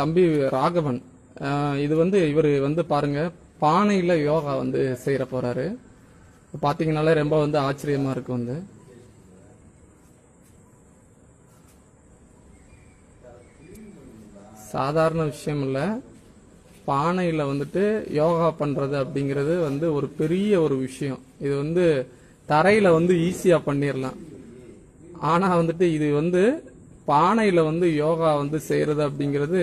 தம்பி ராகவன். இது வந்து இவர் வந்து பாருங்க பானையில் யோகா வந்து செய்கிற போறாரு. பார்த்தீங்கனாலே ரொம்ப வந்து ஆச்சரியமா இருக்கு வந்து. சாதாரண விஷயம் இல்லை. பானையில் வந்துட்டு யோகா பண்ணுறது அப்படிங்கிறது வந்து ஒரு பெரிய ஒரு விஷயம். இது வந்து தரையில் வந்து ஈஸியாக பண்ணிடலாம் ஆனால் வந்துட்டு இது வந்து பானையில் வந்து யோகா வந்து செய்கிறது அப்படிங்கிறது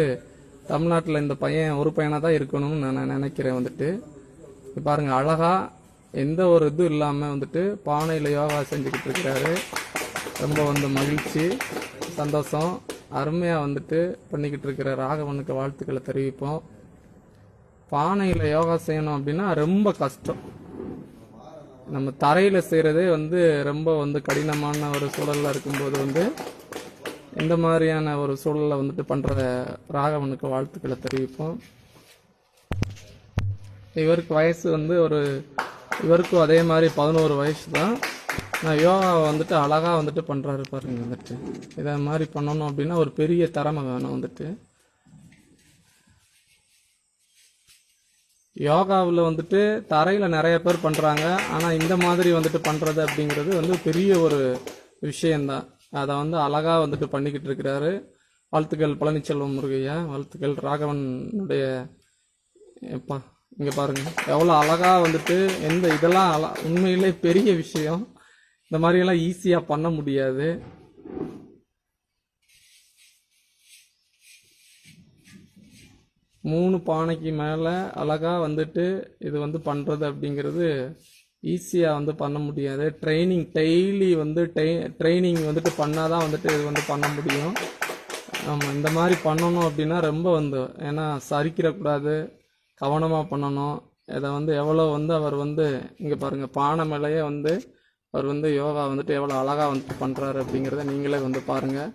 தமிழ்நாட்டில் இந்த பையன் ஒரு பையனாக தான் இருக்கணும்னு நான் நினைக்கிறேன் வந்துட்டு. பாருங்கள் பாருங்க அழகா எந்த ஒரு இதுவும் இல்லாமல் வந்துட்டு பானையில் யோகா செஞ்சுக்கிட்டு இருக்கிறாரு. ரொம்ப வந்து மகிழ்ச்சி சந்தோஷம். அருமையாக வந்துட்டு பண்ணிக்கிட்டு இருக்கிற ராகவனுக்கு வாழ்த்துக்களை தெரிவிப்போம். பானையில் யோகா செய்யணும் அப்படின்னா ரொம்ப கஷ்டம். நம்ம தரையில் செய்கிறதே வந்து ரொம்ப வந்து கடினமான ஒரு சூழலில் இருக்கும்போது வந்து இந்த மாதிரியான ஒரு சூழலில் வந்துட்டு பண்ணுற ராகவனுக்கு வாழ்த்துக்களை தெரிவிப்போம். இவருக்கு வயசு வந்து ஒரு இவருக்கும் அதே மாதிரி பதினோரு வயசு தான் நான் யோகா வந்துட்டு அழகாக வந்துட்டு பண்ணுறாரு பாருங்க வந்துட்டு. இதை மாதிரி பண்ணணும் அப்படின்னா ஒரு பெரிய திறமை வேணும் வந்துட்டு. யோகாவில் வந்துட்டு தரையில் நிறைய பேர் பண்ணுறாங்க ஆனால் இந்த மாதிரி வந்துட்டு பண்ணுறது அப்படிங்கிறது வந்து பெரிய ஒரு விஷயந்தான் அதை வந்து அழகாக வந்துட்டு பண்ணிக்கிட்டு இருக்கிறாரு. வாழ்த்துக்கள் பழனிச்செல்வம் முருகையா. வாழ்த்துக்கள் ராகவனுடைய எப்பா இங்கே பாருங்க. எவ்வளோ அழகாக வந்துட்டு எந்த இதெல்லாம் அழ உண்மையிலே பெரிய விஷயம். இந்த மாதிரியெல்லாம் ஈஸியாக பண்ண முடியாது. மூணு பானைக்கு மேலே அழகாக வந்துட்டு இது வந்து பண்ணுறது அப்படிங்கிறது ஈஸியாக வந்து பண்ண முடியாது. ட்ரைனிங் டெய்லி வந்து ட்ரைனிங் வந்துட்டு பண்ணாதான் வந்துட்டு இது வந்து பண்ண முடியும். ஆமாம் இந்த மாதிரி பண்ணணும் அப்படின்னா ரொம்ப வந்து ஏன்னா சரிக்கிடக்கூடாது. கவனமாக பண்ணணும். இதை வந்து எவ்வளோ வந்து அவர் வந்து இங்கே பாருங்கள் பானை மேலேயே வந்து அவர் வந்து யோகா வந்துட்டு எவ்வளோ அழகாக வந்துட்டு பண்ணுறாரு அப்படிங்கிறத நீங்களே வந்து பாருங்கள்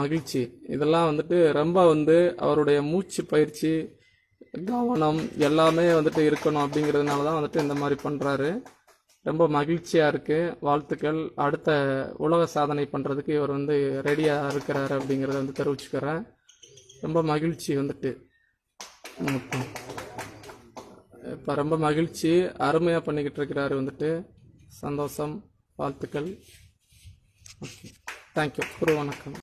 மகிழ்ச்சி. இதெல்லாம் வந்துட்டு ரொம்ப வந்து அவருடைய மூச்சு பயிற்சி கவனம் எல்லாமே வந்துட்டு இருக்கணும் அப்படிங்கிறதுனால தான் வந்துட்டு இந்த மாதிரி பண்ணுறாரு ரொம்ப மகிழ்ச்சியாக இருக்குது வாழ்த்துக்கள். அடுத்த உலக சாதனை பண்ணுறதுக்கு இவர் வந்து ரெடியாக இருக்கிறாரு அப்படிங்கிறத வந்து தெரிவிச்சுக்கிறேன். ரொம்ப மகிழ்ச்சி வந்துட்டு. இப்போ ரொம்ப மகிழ்ச்சி அருமையாக பண்ணிக்கிட்டு இருக்கிறாரு வந்துட்டு. சந்தோஷம் வாழ்த்துக்கள். ஓகே. தேங்க்யூ குரு வணக்கம்.